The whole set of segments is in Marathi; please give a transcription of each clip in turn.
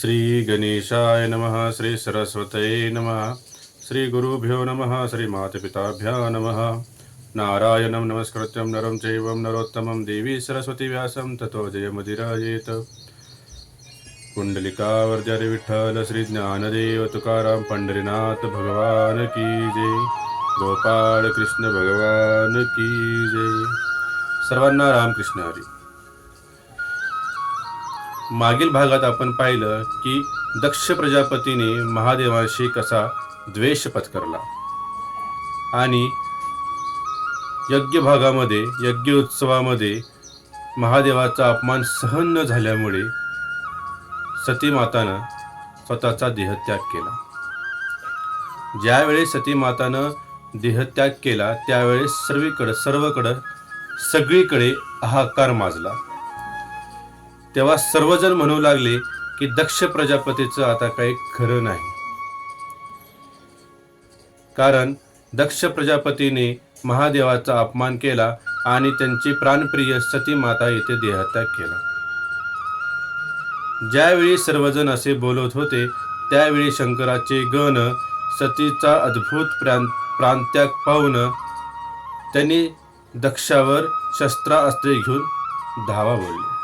श्री गणेशाय नमः श्री सरस्वतये नमः श्री गुरुभ्यो नमः श्री मातपिताभ्या नमः। नारायणं नमस्कृत्यं नरं चैवं नरोत्तमं देवी सरस्वतीव्यासं ततो जयमुदिरायेत कुंडलिकावर्जरे विठ्ठल श्री ज्ञानदेव तुकाराम पंढरीनाथ भगवान की जय। गोपाळ कृष्ण भगवान की जय। सर्वांना रामकृष्ण हरी। मागील भागात आपण पाहिलं की दक्ष प्रजापतीने महादेवांशी कसा द्वेष पत्करला. आणि यज्ञ भागामध्ये यज्ञ उत्सवामध्ये महादेवाचा अपमान सहन न झाल्यामुळे सती मातानं स्वतःचा देहत्याग केला. ज्यावेळेस सती मातानं देहत्याग केला त्यावेळेस सर्वीकडं सर्वकडं सगळीकडे हाहाकार माजला. तेव्हा सर्वजण म्हणू लागले की दक्ष प्रजापतीचं आता काही खरं नाही. कारण दक्ष प्रजापतीने महादेवाचा अपमान केला आणि त्यांची प्राणप्रिय सती माता येथे देहत्याग केला. ज्यावेळी सर्वजण असे बोलत होते त्यावेळी शंकराचे गण सतीचा अद्भुत प्रां प्रांत्याग पाहून त्यांनी दक्षावर शस्त्रास्त्रे घेऊन धावा बोलली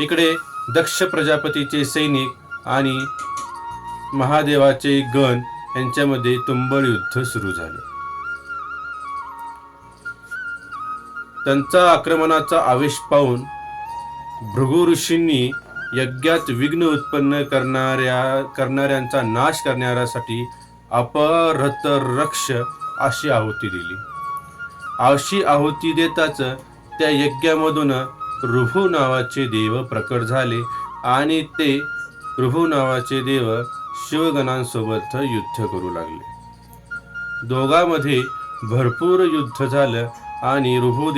इकडे दक्ष प्रजापतीचे सैनिक आणि महादेवाचे गण यांच्यामध्ये तुंबळ युद्ध सुरू झालं. त्यांचा आक्रमणाचा आवेश पाहून भृगु ऋषींनी यज्ञात विघ्न उत्पन्न करणाऱ्या करणाऱ्यांचा नाश करण्यासाठी अपरत रक्ष अशी आहुती दिली. अशी आहुती देताच त्या यज्ञामधून ऋभू नावाचे देव प्रकट झाले आणि ते ऋभू नावाचे देव शिवगणांसोबत युद्ध करू लागले. दोघांमध्ये भरपूर युद्ध झालं आणि रुहू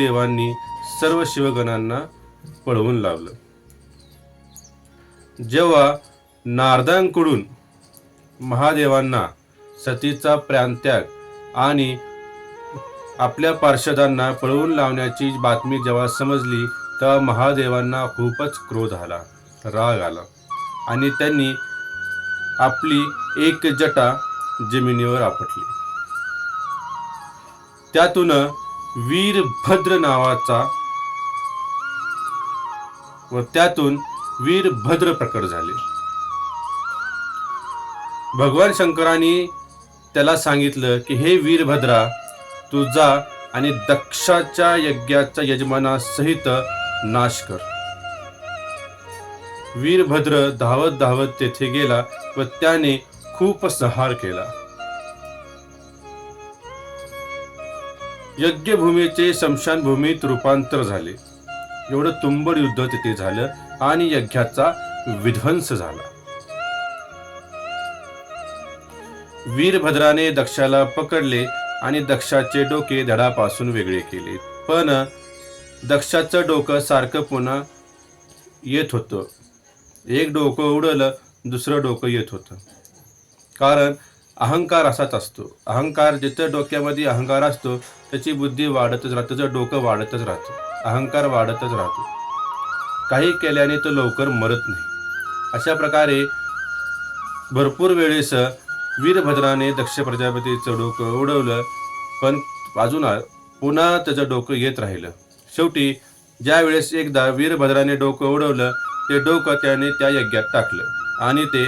सर्व शिवगणांना पळवून लावलं. जेव्हा नारदांकडून महादेवांना सतीचा प्रांत्याग आणि आपल्या पार्षदांना पळवून लावण्याची बातमी जेव्हा समजली तेव्हा महादेवांना खूपच क्रोध आला राग आला आणि त्यांनी आपली एक जटा जमिनीवर आपटली. त्यातून वीरभद्र नावाचा व त्यातून वीरभद्र प्रकट झाले. भगवान शंकरांनी त्याला सांगितलं की हे वीरभद्रा तू जा आणि दक्षाच्या यज्ञाच्या यजमानासहित नाश कर. वीरभद्र धावत धावत तेथे गेला व त्याने खूप संहार केला. यज्ञभूमीचे शमशानभूमीत रूपांतर झाले. एवढं तुंबड युद्ध तिथे झालं आणि यज्ञाचा विध्वंस झाला. वीरभद्राने दक्षाला पकडले आणि दक्षाचे डोके धडापासून वेगळे केले. पण दक्षाचं डोकं सारखं पुन्हा येत होतं. एक डोकं उडलं दुसरं डोकं येत होतं. कारण अहंकार असाच असतो. अहंकार जिथं डोक्यामध्ये अहंकार असतो त्याची बुद्धी वाढतच राहते त्याचं डोकं वाढतच राहतं. अहंकार वाढतच राहतो. काही केल्याने तो लवकर मरत नाही. अशा प्रकारे भरपूर वेळेस वीरभद्राने दक्ष प्रजापतीचं डोकं उडवलं पण अजून पुन्हा त्याचं डोकं येत राहिलं. शेवटी ज्या वेळेस एकदा वीरभद्राने डोकं उडवलं ते डोकं त्याने त्या यज्ञात टाकलं आणि ते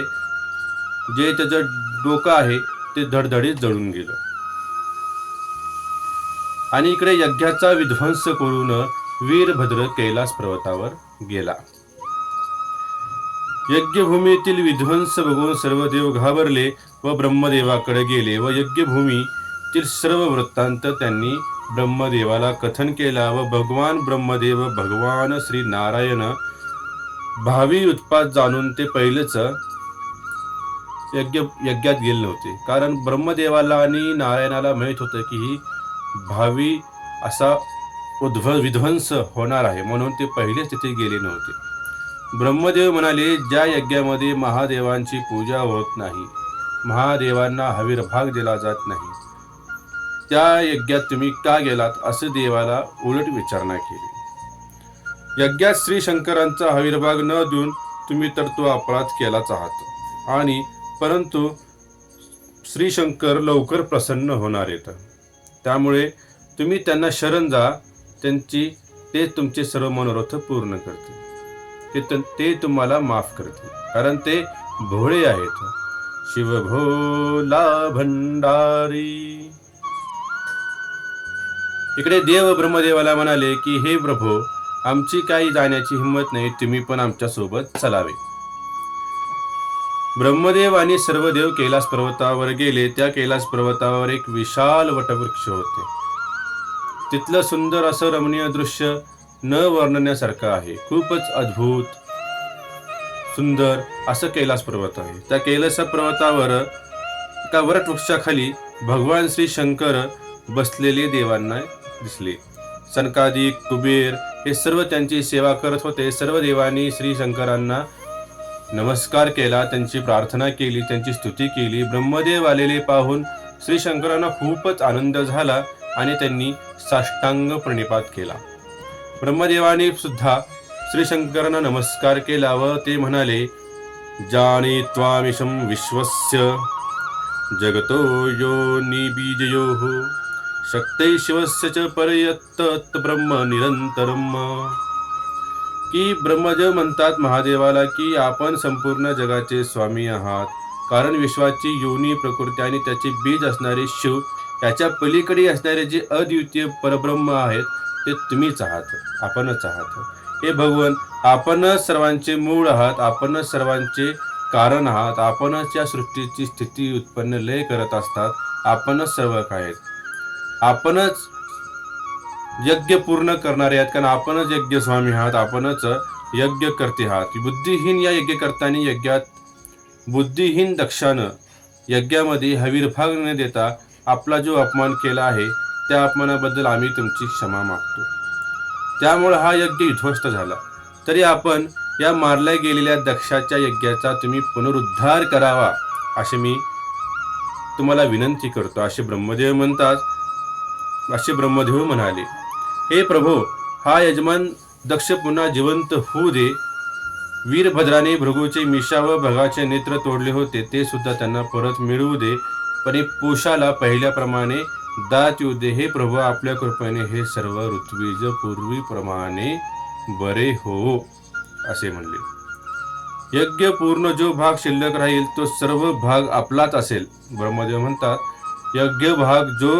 जे त्याचं डोकं आहे ते धडधडीत जळून गेलं. आणि इकडे यज्ञाचा विध्वंस करून वीरभद्र कैलास पर्वतावर गेला. यज्ञभूमीतील विध्वंस बघून सर्व देव घाबरले व ब्रह्मदेवाकडे गेले व यज्ञभूमीतील सर्व वृत्तांत त्यांनी ब्रह्मदेवाला कथन केला व भगवान ब्रह्मदेव भगवान श्री नारायण भावी उत्पाद जाणून ते पहिलेच यज्ञ यज्ञात गेले नव्हते. कारण ब्रह्मदेवाला आणि नारायणाला माहीत होतं की ही भावी असा उद्भ विध्वंस होणार आहे. म्हणून ते पहिलेच तिथे गेले नव्हते. ब्रह्मदेव म्हणाले ज्या यज्ञामध्ये महादेवांची पूजा होत नाही महादेवांना हवीर भाग दिला जात नाही. त्या यज्ञात तुम्ही का गेलात असं देवाला उलट विचारणा केली. यज्ञात श्री शंकरांचा हविर्भाग न देऊन तुम्ही तर तो अपराध केलाच आहात. आणि परंतु श्री शंकर लवकर प्रसन्न होणार आहेत. त्यामुळे तुम्ही त्यांना शरण जा त्यांची ते तुमचे सर्व मनोरथ पूर्ण करते ते त- ते तुम्हाला माफ करते कारण ते भोळे आहेत. शिवभोला भंडारी. इकडे देव ब्रह्मदेवाला म्हणाले की हे प्रभो आमची काही जाण्याची हिंमत नाही तुम्ही पण आमच्यासोबत चलावे. ब्रह्मदेव आणि सर्व देव कैलास पर्वतावर गेले. त्या कैलास पर्वतावर एक विशाल वटवृक्ष होते. तिथलं सुंदर असं रमणीय दृश्य न वर्णण्यासारखं आहे. खूपच अद्भुत सुंदर असं कैलास पर्वत आहे. त्या कैलास पर्वतावर एका वटवृक्षाखाली भगवान श्री शंकर बसलेले देवांना दिसले. सनकादिक कुबेर हे सर्व त्यांची सेवा करत होते. सर्व देवांनी श्री शंकरांना नमस्कार केला त्यांची प्रार्थना केली त्यांची स्तुती केली. ब्रह्मदेव आलेले पाहून श्री शंकरांना खूपच आनंद झाला आणि त्यांनी साष्टांग प्रणिपात केला. ब्रह्मदेवाने सुद्धा श्री शंकरांना नमस्कार केला व ते म्हणाले जाने विश्वस्य जगतो यो निबीजयोः शक्ते शिवस्य च परयत्त ब्रह्म निरंतरम की ब्रह्मज म्हणतात महादेवाला की आपण संपूर्ण जगाचे स्वामी आहात. कारण विश्वाची योनी प्रकृती आणि त्याचे बीज असणारे शिव त्याच्या पलीकडे असणारे जे अद्वितीय परब्रह्म आहेत ते तुम्हीच आहात आपणच आहात. हे भगवन आपणच सर्वांचे मूळ आहात आपणच सर्वांचे कारण आहात आपणच या सृष्टीची स्थिती उत्पन्न लय करत असतात आपणच सर्व काय आहेत. आपणच यज्ञ पूर्ण करणारे आहेत कारण आपणच यज्ञ स्वामी आहात आपणच यज्ञ करते आहात. बुद्धिहीन या यज्ञकर्त्यांनी यज्ञात बुद्धिहीन दक्षानं यज्ञामध्ये हवीरभाग न देता आपला जो अपमान केला आहे त्या अपमानाबद्दल आम्ही तुमची क्षमा मागतो. त्यामुळे हा यज्ञ विध्वस्त झाला. तरी आपण या मारल्या गेलेल्या दक्षाच्या यज्ञाचा तुम्ही पुनरुद्धार करावा असे मी तुम्हाला विनंती करतो. असे ब्रह्मदेव म्हणतात असे ब्रह्मदेव म्हणाले हे प्रभो हा यजमान दक्ष पुन्हा जिवंत होऊ दे. वीरभद्राने भृगूचे मिशा व भगाचे नेत्र तोडले होते ते सुद्धा त्यांना परत मिळवू दे. पण पोषाला पहिल्याप्रमाणे दात येऊ दे. हे प्रभू आपल्या कृपेने हे सर्व ऋत्वीज पूर्वीप्रमाणे बरे हो असे म्हणले. यज्ञ पूर्ण जो भाग शिल्लक राहील तो सर्व भाग आपलाच असेल. ब्रह्मदेव म्हणतात यज्ञ भाग जो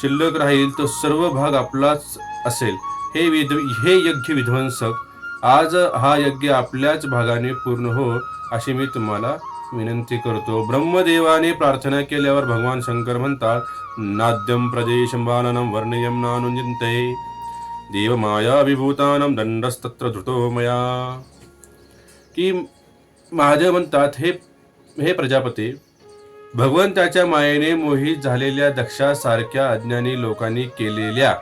शिल्लक राहील तो सर्व भाग आपलाच असेल. हे विध हे यज्ञ विध्वंसक आज हा यज्ञ आपल्याच भागाने पूर्ण हो अशी मी तुम्हाला विनंती करतो. ब्रह्मदेवाने प्रार्थना केल्यावर भगवान शंकर म्हणतात नाद्यम प्रदेश बालनं वर्णयं नानुजिंते देवमाया विभूतानं दंडस्तत्र धृतो मया. की महादेव म्हणतात हे हे प्रजापती भगवंताच्या मायेने मोहित झालेल्या दक्षासारख्या अज्ञानी लोकांनी केलेल्या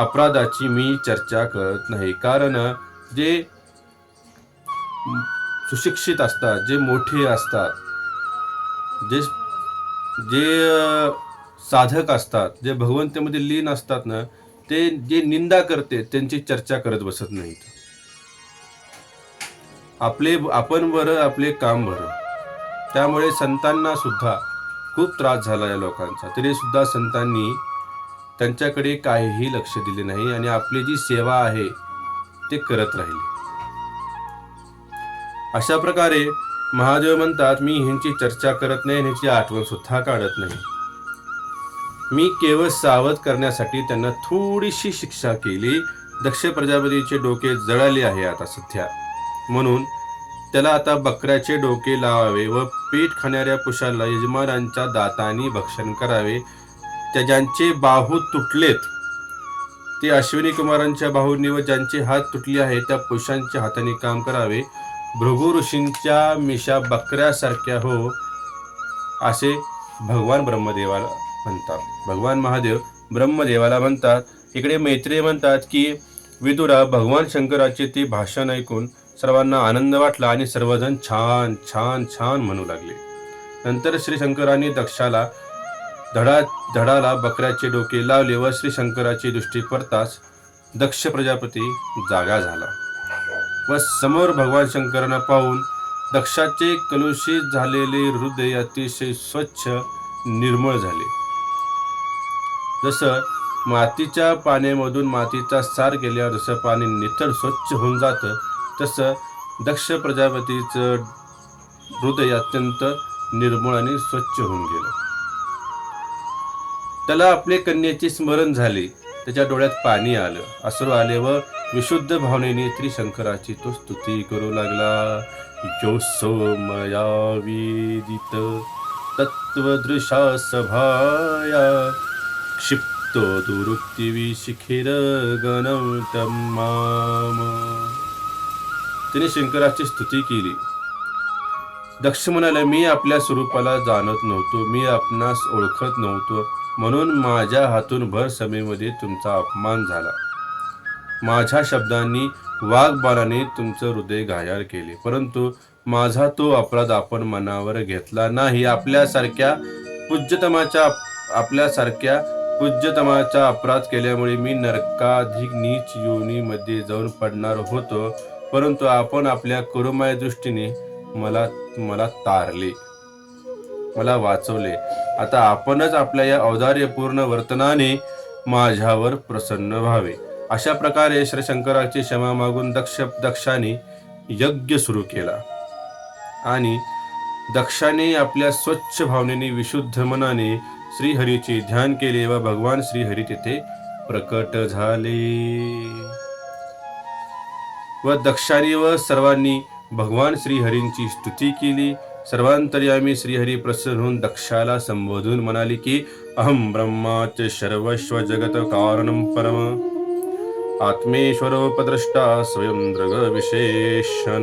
अपराधाची मी चर्चा करत नाही. कारण जे सुशिक्षित असतात जे मोठे असतात जे जे साधक असतात जे भगवंतेमध्ये लीन असतात ना ते जे निंदा करते त्यांची चर्चा करत बसत नाहीत. आपले आपण बरं आपले काम बरं. त्यामुळे संतांना सुद्धा खूप त्रास झाला या लोकांचा. तरी सुद्धा संतांनी त्यांच्याकडे काहीही लक्ष दिले नाही आणि आपली जी सेवा आहे ते करत राहिले. अशा प्रकारे महादेव म्हणतात मी ह्यांची चर्चा करत नाही आणि ह्यांची आठवण सुद्धा काढत नाही. मी केवळ सावध करण्यासाठी त्यांना थोडीशी शिक्षा केली. दक्ष प्रजापतीचे डोके जळाले आहे आता सध्या. म्हणून त्याला आता बकऱ्याचे डोके लावावे व पीठ खाणाऱ्या पुषाला यजमानांच्या दातांनी भक्षण करावे. त्या ज्यांचे बाहू तुटलेत. ते अश्विनी कुमारांच्या बाहूंनी व ज्यांचे हात तुटले आहेत त्या पुरुषांच्या हाताने काम करावे. भृगु ऋषींच्या मिशा बकऱ्यासारख्या हो असे भगवान ब्रह्मदेवाला म्हणतात. भगवान महादेव ब्रह्मदेवाला म्हणतात. इकडे मैत्रेय म्हणतात की विदुरा भगवान शंकराचे ते भाषण ऐकून सर्वांना आनंद वाटला आणि सर्वजण छान छान छान म्हणू लागले. नंतर श्री शंकरांनी दक्षाला धडा धडाला बकऱ्याचे डोके लावले व श्री शंकराची दृष्टी पडताच दक्ष प्रजापती जागा झाला. व समोर भगवान शंकरांना पाहून दक्षाचे कलुषित झालेले हृदय अतिशय स्वच्छ निर्मळ झाले. जसं मातीच्या पाण्यामधून मातीचा सार गेल्यावर जसं पाणी नितळ स्वच्छ होऊन जातं तसं दक्ष प्रजापतीचं हृदय अत्यंत निर्मळ आणि स्वच्छ होऊन गेलं. त्याला आपले कन्याचे स्मरण झाले. त्याच्या डोळ्यात पाणी आलं. अश्रू आले व विशुद्ध भावनेने त्रिशंकराची तो स्तुती करू लागला. जो सोमया वेदित तत्वदृशा सभाया क्षिप्तो दुरुक्तिवि शिखिर तिने शंकराची स्तुती केली. दक्ष म्हणाला मी आपल्या स्वरूपाला जाणत नव्हतो मी आपणास ओळखत नव्हतो म्हणून माझ्या हातून भर समेमध्ये तुमचा अपमान झाला. माझ्या शब्दांनी वाघबाणाने तुमचं हृदय घायाळ केले परंतु माझा तो अपराध आपण मनावर घेतला नाही. आपल्यासारख्या पूज्यतमाच्या आपल्यासारख्या पूज्यतमाचा अपराध केल्यामुळे मी नरकाधिक नीच योनीमध्ये जाऊन पडणार होतो. परंतु आपण आपल्या करुमाय दृष्टीने मला मला तारले. मला वाचवले. आता आपणच आपल्या या औदार्यपूर्ण वर्तनाने माझ्यावर प्रसन्न व्हावे. अशा प्रकारे श्री शंकराची क्षमा मागून दक्ष दक्षाने यज्ञ सुरू केला. आणि दक्षाने आपल्या स्वच्छ भावनेने विशुद्ध मनाने श्रीहरीचे ध्यान केले व भगवान श्रीहरी तिथे प्रकट झाले. व दक्षाने व सर्वांनी भगवान श्रीहरींची स्तुती केली. सर्वांतर्यामी श्रीहरी प्रसन्न होऊन दक्षाला संबोधून म्हणाली की अहम ब्रह्माच सर्वस्व जगत कारणम परम. आत्मेश्वरोपद्रष्टा स्वयं दृग विशेषण.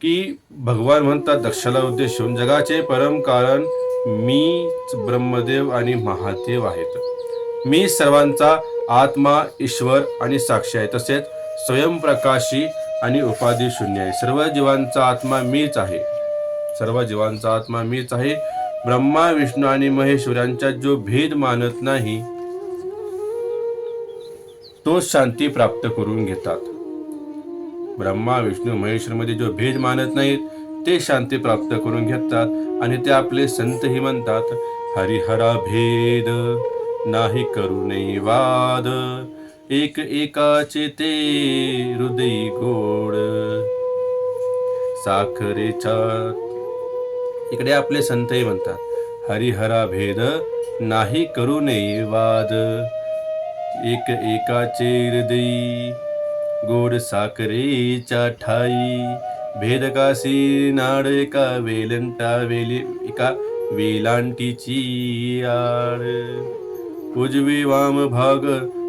की भगवान म्हणतात दक्षाला उद्देशून जगाचे परम कारण मीच ब्रह्मदेव आणि महादेव आहेत. मी सर्वांचा आत्मा ईश्वर आणि साक्षी आहे. तसेच स्वयंप्रकाशी आणि उपाधी शून्य आहे. सर्व जीवांचा आत्मा मीच आहे. सर्व जीवांचा आत्मा मीच आहे. ब्रह्मा विष्णू आणि महेश्वरांचा जो भेद मानत नाही तो शांती प्राप्त करून घेतात. ब्रह्मा विष्णू महेश्वर मध्ये जो भेद मानत नाहीत ते शांती प्राप्त करून घेतात आणि ते आपले संतही म्हणतात हरिहरा भेद. नाही करू वाद. एक एकाचे ते हृदय गोड. साखरेच्या इकडे आपले संतही म्हणतात हरिहरा भेद नाही करू नये वाद. एक एकाचे हृदय गोड साखरेच्या ठाई. भेद कासी नाड एका वेलंटा वेली एका वेलांटीची आड. उजवी वाम भाग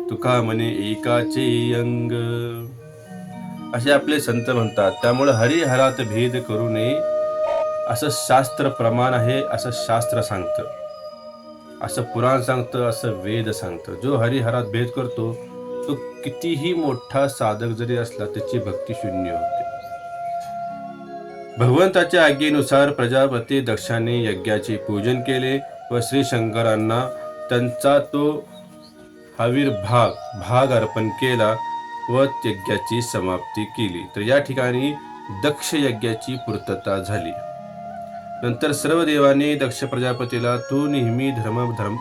तुका म्हणे एकाचे अंग. असे आपले संत म्हणतात त्यामुळे हरिहरात भेद करू नये. असं शास्त्र प्रमाण आहे असं शास्त्र सांगतं. असं पुराण सांगतं असं वेद सांगतं. जो हरिहरात भेद करतो तो कितीही मोठा साधक जरी असला त्याची भक्ती शून्य होते. भगवंताच्या आज्ञेनुसार प्रजापती दक्षाने यज्ञाचे पूजन केले व श्री शंकरांना त्यांचा तो हवीर भाग भाग अर्पण केला व यज्ञाची समाप्ती केली. तर या ठिकाणी दक्ष यज्ञाची पूर्तता झाली. नंतर सर्व देवांनी दक्ष प्रजापतीला तू नेहमी धर्म धर्म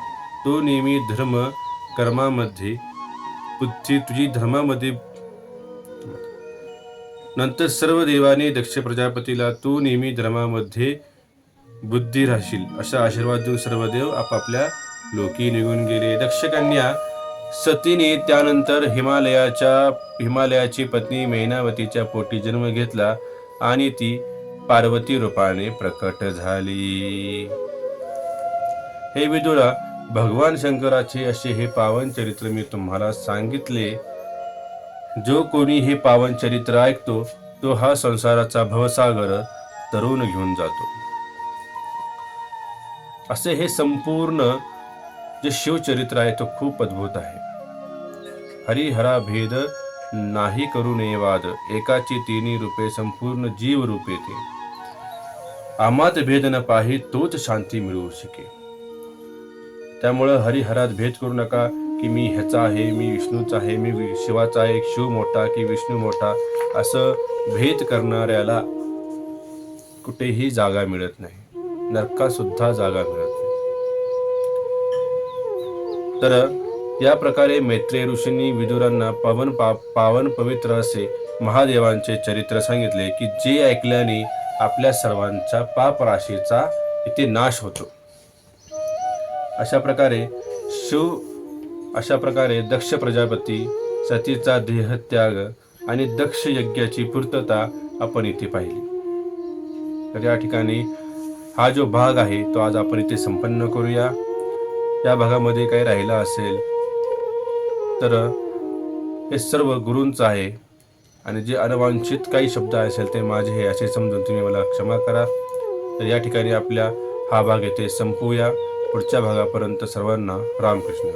तो नेहमी धर्म कर्मामध्ये बुद्धी तुझी धर्मामध्ये नंतर सर्व देवाने दक्ष प्रजापतीला तू नेहमी धर्मामध्ये बुद्धी राहशील असा आशीर्वाद देऊन सर्व देव आपापल्या लोकी निघून गेले. दक्षकन्या सतीने त्यानंतर हिमालयाच्या हिमालयाची पत्नी मैनावतीच्या पोटी जन्म घेतला आणि ती पार्वती रूपाने प्रकट झाली. हे विदुरा भगवान शंकराचे असे हे पावन चरित्र मी तुम्हाला सांगितले. जो कोणी हे पावन चरित्र ऐकतो तो हा संसाराचा भवसागर तरुण घेऊन जातो. असे हे संपूर्ण जे शिवचरित्र आहे तो खूप अद्भुत आहे. हरिहरा भेद नाही करू नये वाद एकाची तिन्ही रूपे संपूर्ण जीव रूपे ते. आमात भेद न पाही तोच शांती मिळवू शके. त्यामुळं हरिहरात भेद करू नका की मी ह्याचा आहे मी विष्णूचा आहे मी वि- शिवाचा आहे शिव मोठा की विष्णू मोठा असं भेद करणाऱ्याला कुठेही जागा मिळत नाही. नरकासुद्धा जागा मिळत तर या प्रकारे मैत्रेय ऋषींनी विदुरांना पावन पा पावन पवित्र असे महादेवांचे चरित्र सांगितले की जे ऐकल्याने आपल्या सर्वांच्या पापराशीचा इथे नाश होतो. अशा प्रकारे शिव अशा प्रकारे दक्ष प्रजापती सतीचा देहत्याग आणि दक्ष यज्ञाची पूर्तता आपण इथे पाहिली. तर या ठिकाणी हा जो भाग आहे तो आज आपण इथे संपन्न करूया. या भागामध्ये काही राहिला असेल तर हे सर्व गुरूंचं आहे. आणि जे अनवांछित काही शब्द असेल ते माझे हे असे समजून तुम्ही मला क्षमा करा. तर या ठिकाणी आपल्या हा भाग येथे संपूया. पुढच्या भागापर्यंत सर्वांना रामकृष्ण